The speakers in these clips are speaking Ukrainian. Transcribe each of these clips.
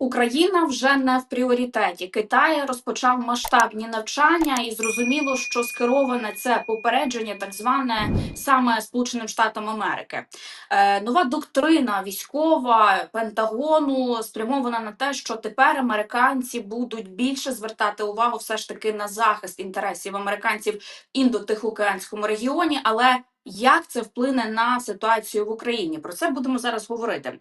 Україна вже не в пріоритеті. Китай розпочав масштабні навчання, і зрозуміло, що скероване це попередження, так зване саме Сполученим Штатам Америки. Е, нова доктрина військова Пентагону спрямована на те, що тепер американці будуть більше звертати увагу все ж таки на захист інтересів американців в індотихоокеанському регіоні. Але як це вплине на ситуацію в Україні? Про це будемо зараз говорити.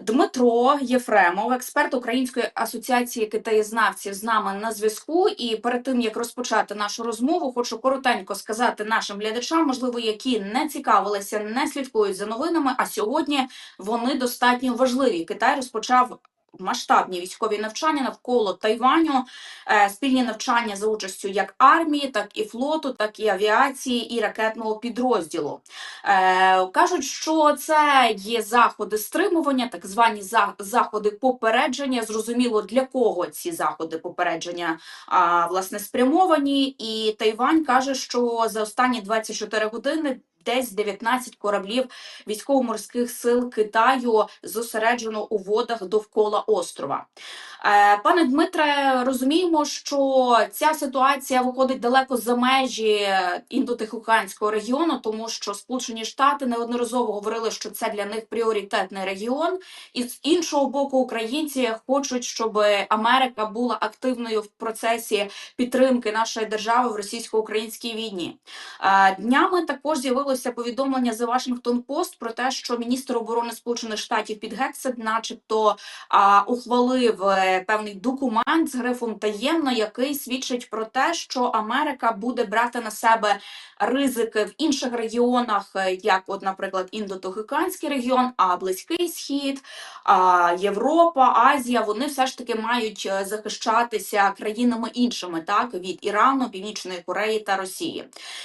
Дмитро Єфремов, експерт Української асоціації китаєзнавців, з нами на зв'язку. І перед тим як розпочати нашу розмову, хочу коротенько сказати нашим глядачам, можливо, які не цікавилися, не слідкують за новинами. А сьогодні вони достатньо важливі. Китай розпочав. Масштабні військові навчання навколо Тайваню, е, спільні навчання за участю як армії, так і флоту, так і авіації і ракетного підрозділу. Е, кажуть, що це є заходи стримування, так звані заходи попередження. Зрозуміло, для кого ці заходи попередження власне спрямовані. І Тайвань каже, що за останні 24 години. Десь 19 кораблів військово-морських сил Китаю зосереджено у водах довкола острова. Е, Пане Дмитре, розуміємо, що ця ситуація виходить далеко за межі індотихоокеанського регіону, тому що Сполучені Штати неодноразово говорили, що це для них пріоритетний регіон, і з іншого боку, українці хочуть, щоб Америка була активною в процесі підтримки нашої держави в російсько-українській війні. Е, Днями також з'явилося повідомлення The Washington Post про те, що міністр оборони Сполучених Штатів Піт Гексет, начебто, а, ухвалив е, певний документ з грифом таємно, який свідчить про те, що Америка буде брати на себе ризики в інших регіонах, е, як, от, наприклад, індотихоокеанський регіон, а Близький Схід, а, Європа, Азія. Вони все ж таки мають е, захищатися країнами іншими, так від Ірану, Північної Кореї та Росії.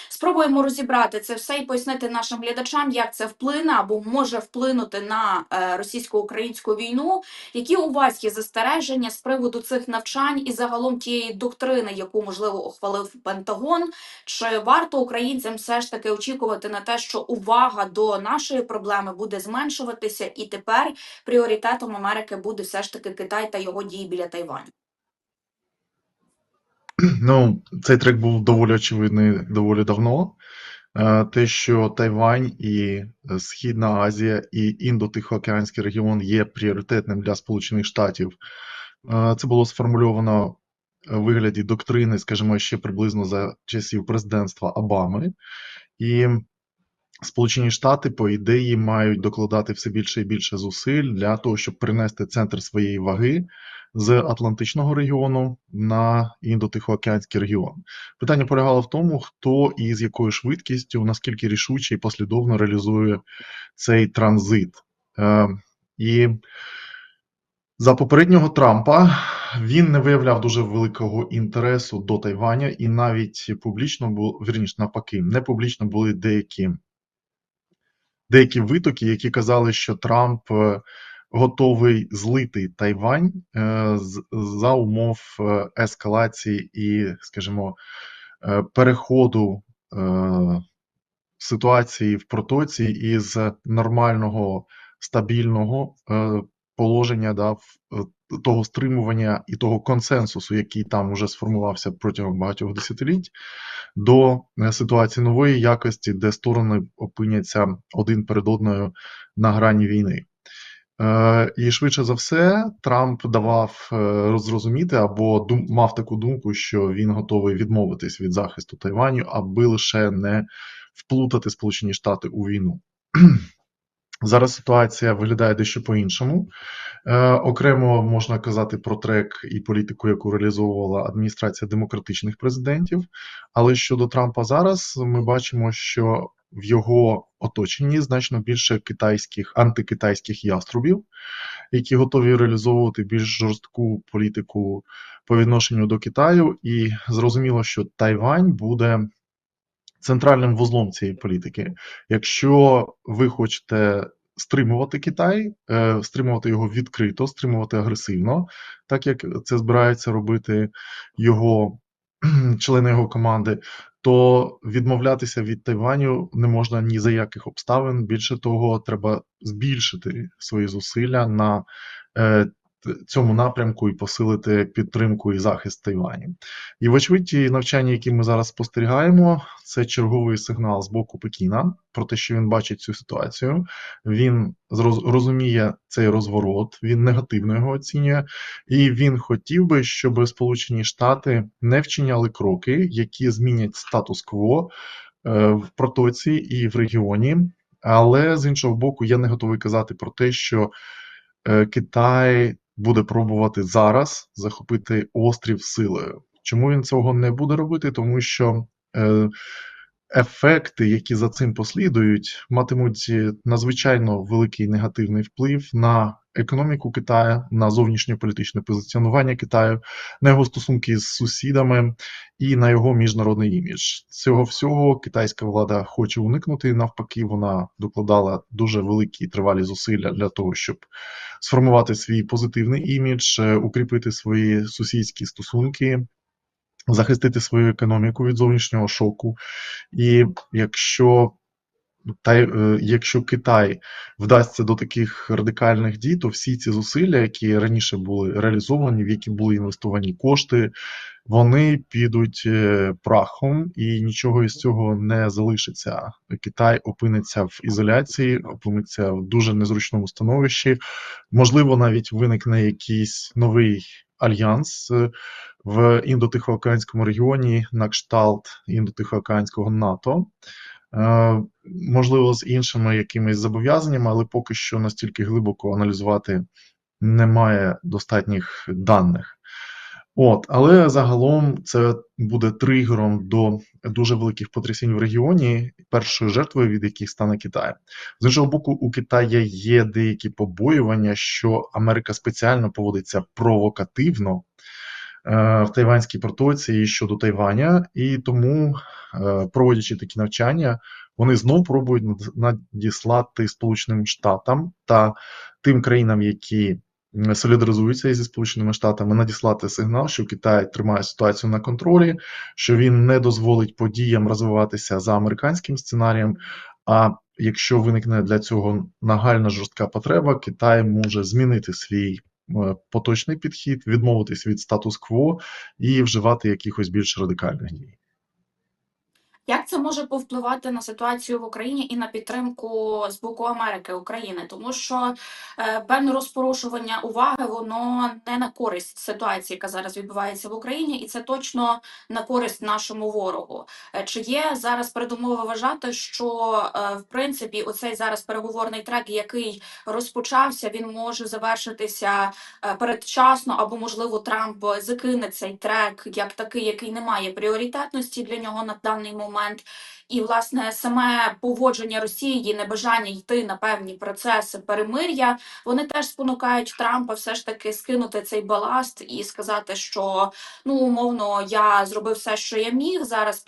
Спробуємо розібрати це все і пояснити нашим глядачам, як це вплине або може вплинути на е, російсько-українську війну. Які у вас є застереження з приводу цих навчань і загалом тієї доктрини, яку можливо ухвалив Пентагон? Чи варто українцям все ж таки очікувати на те, що увага до нашої проблеми буде зменшуватися, і тепер пріоритетом Америки буде все ж таки Китай та його дії біля Тайваню? Ну, цей трек був доволі очевидний доволі давно. Е, Те, що Тайвань і е, Східна Азія і Індо-Тихоокеанський регіон є пріоритетним для Сполучених Штатів, е, це було сформульовано в вигляді доктрини, скажімо, ще приблизно за часів президентства Обами. І Сполучені Штати, по ідеї, мають докладати все більше і більше зусиль для того, щоб перенести центр своєї ваги з Атлантичного регіону на Індо-Тихоокеанський регіон. Питання полягало в тому, хто і з якою швидкістю, наскільки рішуче і послідовно реалізує цей транзит. Е, І за попереднього Трампа він не виявляв дуже великого інтересу до Тайваня, і навіть публічно було вірніше навпаки, не публічно були деякі деякі витоки, які казали, що Трамп е, готовий злити Тайвань е, з- за умов е, ескалації і, скажімо, переходу ситуації в протоці із нормального стабільного положення, да, в- того стримування і того консенсусу, який там уже сформувався протягом багатьох десятиліть, до е, ситуації нової якості, де сторони опиняться один перед одною на грані війни. Е, І швидше за все, Трамп давав е, зрозуміти або дум, мав таку думку, що він готовий відмовитись від захисту Тайваню, аби лише не вплутати Сполучені Штати у війну. Зараз ситуація виглядає дещо по-іншому. Е, окремо можна казати про трек і політику, яку реалізовувала адміністрація демократичних президентів. Але щодо Трампа зараз ми бачимо, що в його оточенні значно більше китайських антикитайських яструбів, які готові реалізовувати більш жорстку політику по відношенню до Китаю, і зрозуміло, що Тайвань буде центральним вузлом цієї політики. Якщо ви хочете стримувати Китай, е, стримувати його відкрито, стримувати агресивно, так як це збираються робити його члени його команди, то відмовлятися від Тайваню не можна ні за яких обставин. Більше того, треба збільшити свої зусилля на е, цьому напрямку і посилити підтримку і захист Тайваню. І вочевидь, ті навчання, які ми зараз спостерігаємо, це черговий сигнал з боку Пекіна про те, що він бачить цю ситуацію. Він розуміє цей розворот, він негативно його оцінює, і він хотів би, щоб Сполучені Штати не вчиняли кроки, які змінять статус-кво е, в протоці і в регіоні. Але з іншого боку, я не готовий казати про те, що е, Китай буде пробувати зараз захопити острів силою. Чому він цього не буде робити? Тому що е, ефекти, які за цим послідують, матимуть е, надзвичайно великий негативний вплив на економіку Китаю, на зовнішньополітичне позиціонування Китаю, на його стосунки з сусідами і на його міжнародний імідж. Цього всього китайська влада хоче уникнути. Навпаки, вона докладала дуже великі і тривалі зусилля для того, щоб сформувати свій позитивний імідж, е, укріпити свої сусідські стосунки, захистити свою економіку від зовнішнього шоку. І якщо та е, якщо Китай вдасться до таких радикальних дій, то всі ці зусилля, які раніше були реалізовані, в які були інвестовані кошти, вони підуть е, прахом, і нічого із цього не залишиться. Китай опиниться в ізоляції, опиниться в дуже незручному становищі. Можливо, навіть виникне якийсь новий альянс е, в індотихоокеанському регіоні на кшталт індотихоокеанського НАТО. Е, Можливо, з іншими якимись зобов'язаннями, але поки що настільки глибоко аналізувати немає достатніх даних. От, але загалом це буде тригером до дуже великих потрясінь в регіоні, першою жертвою від яких стане Китай. З іншого боку, у Китаю є деякі побоювання, що Америка спеціально поводиться провокативно в Тайванській протоці щодо Тайваня, і тому, е, проводячи такі навчання, вони знов пробують надіслати Сполученим Штатам та тим країнам, які солідаризуються зі Сполученими Штатами, надіслати сигнал, що Китай тримає ситуацію на контролі, що він не дозволить подіям розвиватися за американським сценарієм. А якщо виникне для цього нагальна жорстка потреба, Китай може змінити свій е, поточний підхід, відмовитись від статус-кво і вживати якихось більш радикальних дій. Як це може повпливати на ситуацію в Україні і на підтримку з боку Америки України? Тому що е, певне розпорушування уваги воно не на користь ситуації, яка зараз відбувається в Україні, і це точно на користь нашому ворогу. Е, Чи є зараз передумови вважати, що е, в принципі оцей зараз переговорний трек, який розпочався, він може завершитися передчасно, або можливо Трамп закине цей трек як такий, який не має пріоритетності для нього на даний момент. І власне саме поводження Росії, небажання йти на певні процеси перемир'я, вони теж спонукають Трампа все ж таки скинути цей баласт і сказати, що ну умовно я зробив все, що я міг. Зараз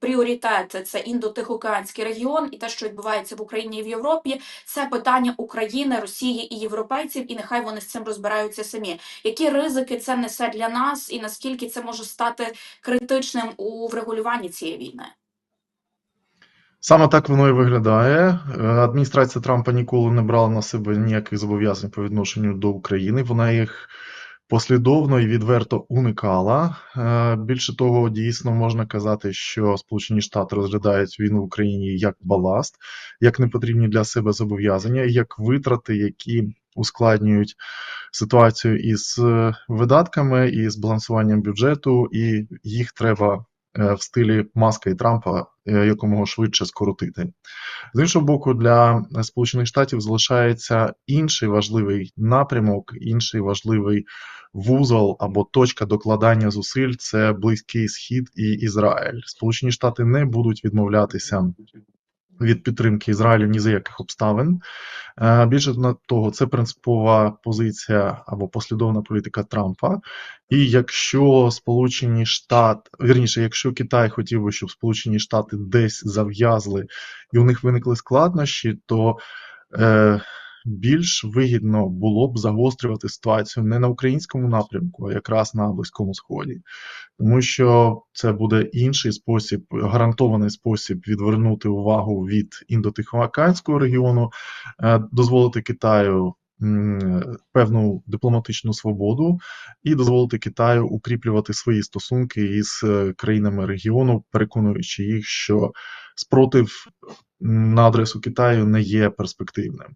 пріоритет це індотихоокеанський регіон, і те, що відбувається в Україні і в Європі, це питання України, Росії і європейців, і нехай вони з цим розбираються самі. Які ризики це несе для нас, і наскільки це може стати критичним у врегулюванні цієї війни? Саме так воно і виглядає. Е, Адміністрація Трампа ніколи не брала на себе ніяких зобов'язань по відношенню до України. Вона їх послідовно і відверто уникала. Е, Більше того, дійсно можна казати, що Сполучені Штати розглядають війну в Україні як баласт, як непотрібні для себе зобов'язання, як витрати, які ускладнюють ситуацію із е, видатками і з балансуванням бюджету, і їх треба в стилі Маска і Трампа е, якомога швидше скоротити. З іншого боку, для Сполучених Штатів залишається інший важливий напрямок, інший важливий вузол або точка докладання зусиль це Близький Схід і Ізраїль. Сполучені Штати не будуть відмовлятися від підтримки Ізраїлю ні за яких обставин. Е, Більше на того, це принципова позиція або послідовна політика Трампа. І якщо Сполучені Штати, вірніше, якщо Китай хотів би, щоб Сполучені Штати десь зав'язли і у них виникли складнощі, то е, більш вигідно було б загострювати ситуацію не на українському напрямку, а якраз на Близькому Сході. Тому що це буде інший спосіб, гарантований спосіб відвернути увагу від індотихоокеанського регіону, е, дозволити Китаю певну дипломатичну свободу і дозволити Китаю укріплювати свої стосунки із е, країнами регіону, переконуючи їх, що спротив на адресу Китаю не є перспективним.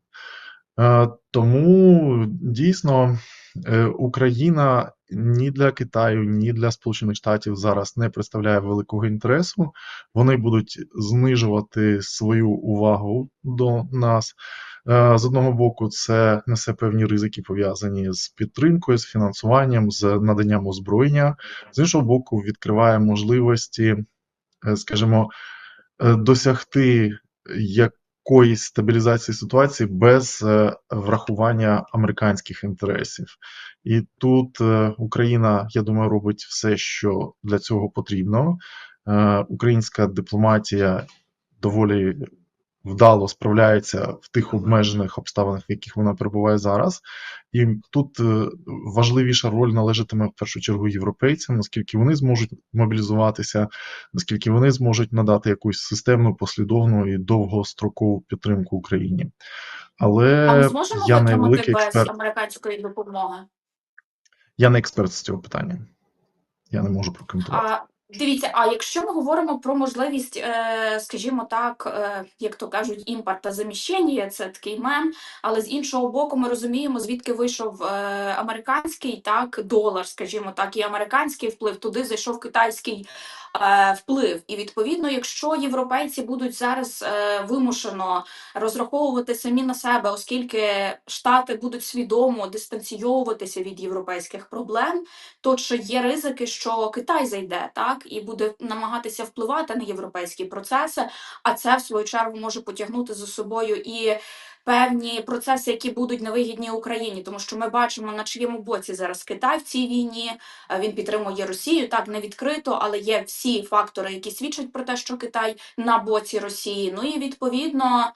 Е, Тому дійсно е, Україна ні для Китаю, ні для Сполучених Штатів зараз не представляє великого інтересу. Вони будуть знижувати свою увагу до нас. Е, З одного боку, це несе певні ризики пов'язані з підтримкою, з фінансуванням, з наданням озброєння. З іншого боку, відкриває можливості, скажімо, досягти якоїсь стабілізації ситуації без е, врахування американських інтересів. І тут е, Україна, я думаю, робить все, що для цього потрібно. Е, Українська дипломатія доволі вдало справляється в тих обмежених обставинах, в яких вона перебуває зараз. І тут е, важливіша роль належатиме в першу чергу європейцям, наскільки вони зможуть мобілізуватися, наскільки вони зможуть надати якусь системну, послідовну і довгострокову підтримку Україні. Але А ми зможемо я витримати без експерт. американської допомоги? Я не експерт з цього питання. Я не можу прокоментувати. А, дивіться, а якщо ми говоримо про можливість, е, скажімо так, е, як то кажуть, імпорт та заміщення, це такий мем, але з іншого боку, ми розуміємо, звідки вийшов е, американський так долар, скажімо так, і американський вплив, туди зайшов китайський вплив. І відповідно, якщо європейці будуть зараз вимушено розраховувати самі на себе, оскільки штати будуть свідомо дистанційовуватися від європейських проблем то чи є ризики, що Китай зайде так і буде намагатися впливати на європейські процеси, а це в свою чергу може потягнути за собою і певні процеси, які будуть невигідні Україні, тому що ми бачимо на чиєму боці зараз Китай в цій війні. Е, Він підтримує Росію так не відкрито, але є всі фактори, які свідчать про те, що Китай на боці Росії. Ну і відповідно.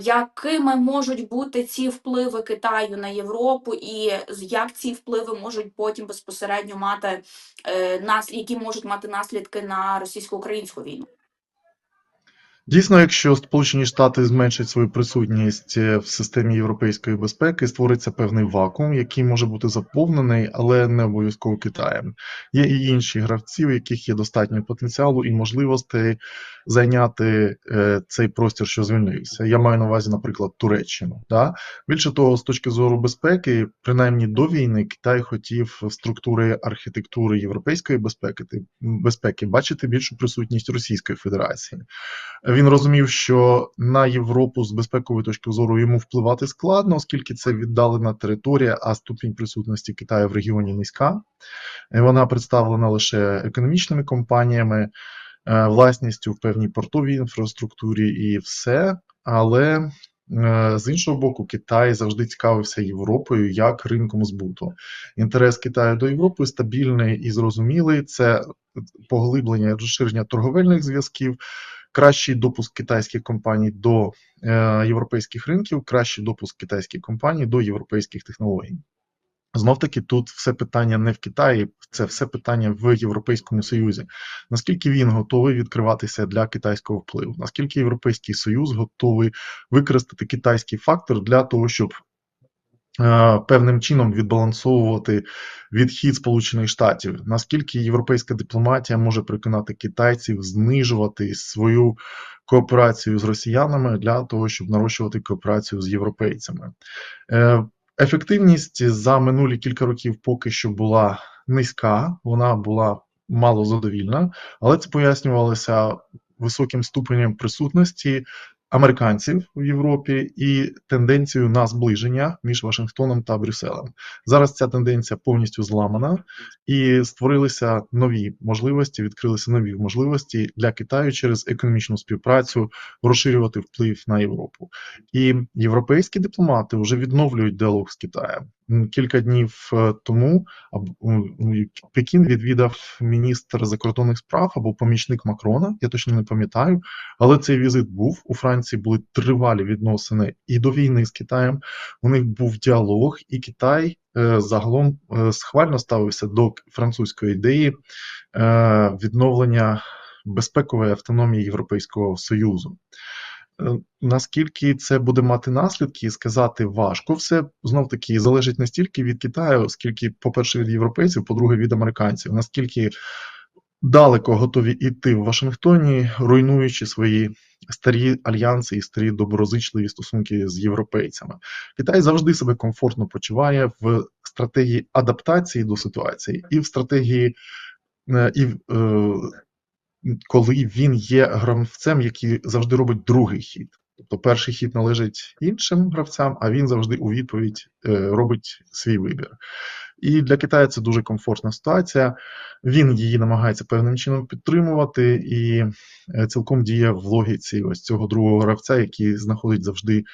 Якими можуть бути ці впливи Китаю на Європу, і як ці впливи можуть потім безпосередньо мати е, нас, які можуть мати наслідки на російсько-українську війну? Дійсно, якщо Сполучені Штати зменшать свою присутність е, в системі європейської безпеки, створиться певний вакуум, який може бути заповнений, але не обов'язково Китаєм. Є і інші гравці, у яких є достатньо потенціалу і можливостей зайняти е, цей простір, що звільнився. Я маю на увазі, наприклад, Туреччину. Да? Більше того, з точки зору безпеки, принаймні до війни, Китай хотів структури архітектури європейської безпеки безпеки бачити більшу присутність Російської Федерації. Він розумів, що на Європу з безпекової точки зору йому впливати складно, оскільки це віддалена територія, а ступінь присутності Китаю в регіоні низька. Вона представлена лише економічними компаніями, е, власністю в певній портовій інфраструктурі і все. Але е, з іншого боку, Китай завжди цікавився Європою як ринком збуту. Інтерес Китаю до Європи стабільний і зрозумілий. Це поглиблення розширення торговельних зв'язків, кращий допуск китайських компаній до е, європейських ринків, кращий допуск китайських компаній до європейських технологій. Знов таки, тут все питання не в Китаї, це все питання в Європейському Союзі. Наскільки він готовий відкриватися для китайського впливу? Наскільки Європейський Союз готовий використати китайський фактор для того, щоб певним чином відбалансовувати відхід Сполучених Штатів? Наскільки європейська дипломатія може переконати китайців знижувати свою кооперацію з росіянами для того, щоб нарощувати кооперацію з європейцями? Е, Ефективність за минулі кілька років поки що була низька, вона була мало задовільна, але це пояснювалося високим ступенем присутності американців в Європі і тенденцію на зближення між Вашингтоном та Брюсселем. Зараз ця тенденція повністю зламана, і створилися нові можливості, відкрилися нові можливості для Китаю через економічну співпрацю розширювати вплив на Європу. І європейські дипломати вже відновлюють діалог з Китаєм. Кілька днів е, тому Пекін відвідав міністр закордонних справ або помічник Макрона. Я точно не пам'ятаю, але цей візит був у Франції. Були тривалі відносини і до війни з Китаєм. У них був діалог, і Китай е, загалом е, схвально ставився до французької ідеї відновлення безпекової автономії Європейського Союзу. Е, Наскільки це буде мати наслідки, сказати важко. Все знов таки залежить не стільки від Китаю, скільки, по-перше, від європейців, по-друге, від американців. Наскільки далеко готові йти в Вашингтоні, руйнуючи свої старі альянси і старі доброзичливі стосунки з європейцями. Китай завжди себе комфортно почуває в стратегії адаптації до ситуації і в стратегії, е, і в, е, коли він є гравцем, який завжди робить другий хід. Тобто перший хід належить іншим гравцям, а він завжди у відповідь е, робить свій вибір. І для Китаю це дуже комфортна ситуація. Він її намагається певним чином підтримувати і е, цілком діє в логіці ось цього другого гравця, який знаходить завжди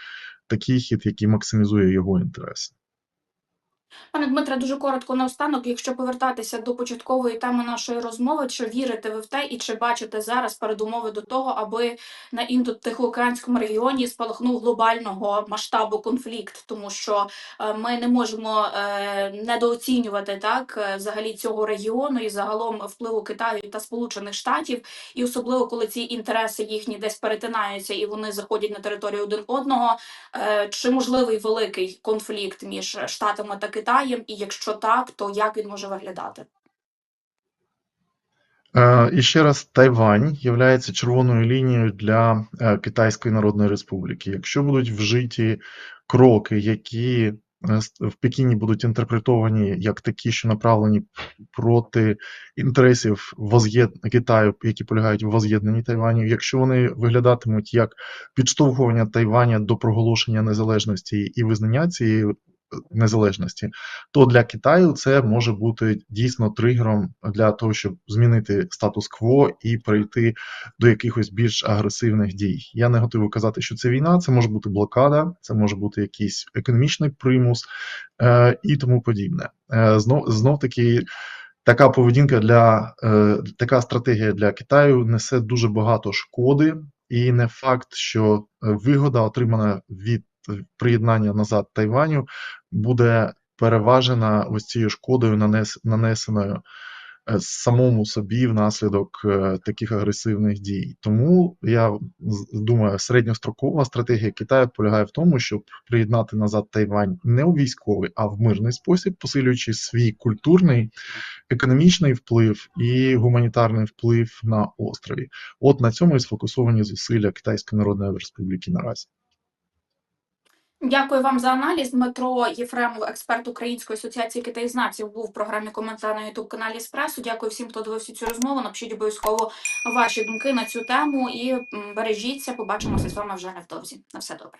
такий хід, який максимізує його інтереси. Пане Дмитре, дуже коротко наостанок. Якщо повертатися до початкової теми нашої розмови, чи вірите ви в те і чи бачите зараз передумови до того, аби на індо-тихоокеанському регіоні спалахнув глобального масштабу конфлікт, тому що е, ми не можемо е, недооцінювати так е, взагалі цього регіону і загалом впливу Китаю та Сполучених Штатів, і особливо коли ці інтереси їхні десь перетинаються і вони заходять на територію один одного. Чи можливий великий конфлікт між Штатами та Китаєм? І якщо так, то як він може виглядати? Е, І ще раз, Тайвань є червоною лінією для е, Китайської Народної Республіки. Якщо будуть вжиті кроки, які е, в Пекіні будуть інтерпретовані як такі, що направлені проти інтересів воз'єд... Китаю, які полягають в воз'єднанні Тайваню, якщо вони виглядатимуть як підштовхування Тайваня до проголошення незалежності і визнання цієї незалежності, то для Китаю це може бути дійсно тригером для того, щоб змінити статус-кво і перейти до якихось більш агресивних дій. Я не готовий казати, що це війна, це може бути блокада, це може бути якийсь економічний примус е, і тому подібне. Е, знов, знов таки. Така поведінка для е, така стратегія для Китаю несе дуже багато шкоди, і не факт, що е, вигода, отримана від приєднання назад Тайваню, буде переважена ось цією шкодою, нанес, нанесеною е, самому собі внаслідок е, таких агресивних дій. Тому я думаю, середньострокова стратегія Китаю полягає в тому, щоб приєднати назад Тайвань не у військовий, а в мирний спосіб, посилюючи свій культурний, економічний вплив і гуманітарний вплив на острові. От на цьому і сфокусовані зусилля Китайської Народної Республіки наразі. Дякую вам за аналіз. Дмитро Єфремов, експерт Української асоціації китаєзнавців, був в програмі коментар на youtube каналі Еспресо. Дякую всім, хто дивився цю розмову. Напишіть обов'язково ваші думки на цю тему і бережіться. Побачимося з вами вже невдовзі. На все добре.